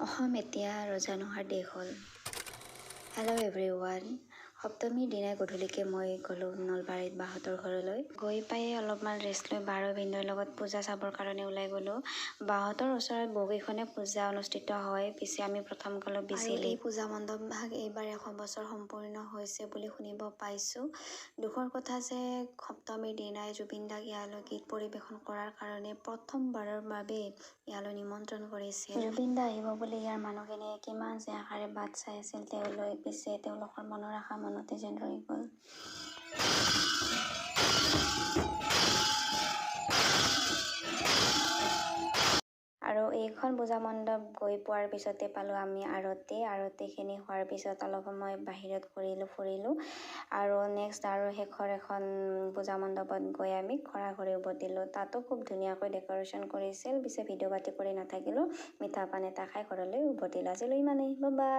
অসম এতিয়া ৰজা নোহোৱাৰ দেশ হ'ল। হেল্ল' এভৰি ওৱান সপ্তমীৰ দিনাই গধূলিকৈ মই গ'লোঁ নলবাৰীত বাহঁতৰ ঘৰলৈ। গৈ পাই অলপমান ৰেষ্ট লৈ বা আৰু ভিনদেউৰ লগত পূজা চাবৰ কাৰণে ওলাই গ'লোঁ। বাহঁতৰ ওচৰত বহুকেইখনে পূজা অনুষ্ঠিত হয় পিছে আমি প্ৰথম গ'লোঁ বিচিলি। এই পূজা মণ্ডপ ভাগ এইবাৰ এশ বছৰ সম্পূৰ্ণ হৈছে বুলি শুনিব পাইছোঁ। দুখৰ কথা যে সপ্তমীৰ দিনাই জুবিন দাক ইয়ালৈ গীত পৰিৱেশন কৰাৰ কাৰণে প্ৰথমবাৰৰ বাবে ইয়ালৈ নিমন্ত্ৰণ কৰিছিল। জুবিন দা আহিব বুলি ইয়াৰ মানুহখিনিয়ে কিমান যে আশাৰে বাট চাই আছিল তেওঁলৈ পিছে তেওঁলোকৰ মনৰ আশা মনতে যেন ৰৈ গ'ল আৰু এইখন পূজা মণ্ডপ গৈ পোৱাৰ পিছতে পালোঁ আমি আৰতি আৰতিখিনি হোৱাৰ পিছত অলপ সময় বাহিৰত ঘূৰিলোঁ ফুৰিলোঁ আৰু নেক্সট আৰু শেষৰ এখন পূজা মণ্ডপত গৈ আমি ঘৰা ঘৰি উভতিলোঁ তাতো খুব ধুনীয়াকৈ ডেক'ৰেশ্যন কৰিছিল পিছে ভিডিঅ' পাতি কৰি নাথাকিলোঁ মিঠা পান এটা খাই ঘৰলৈ উভতিলোঁ আজিলৈ ইমানেই বা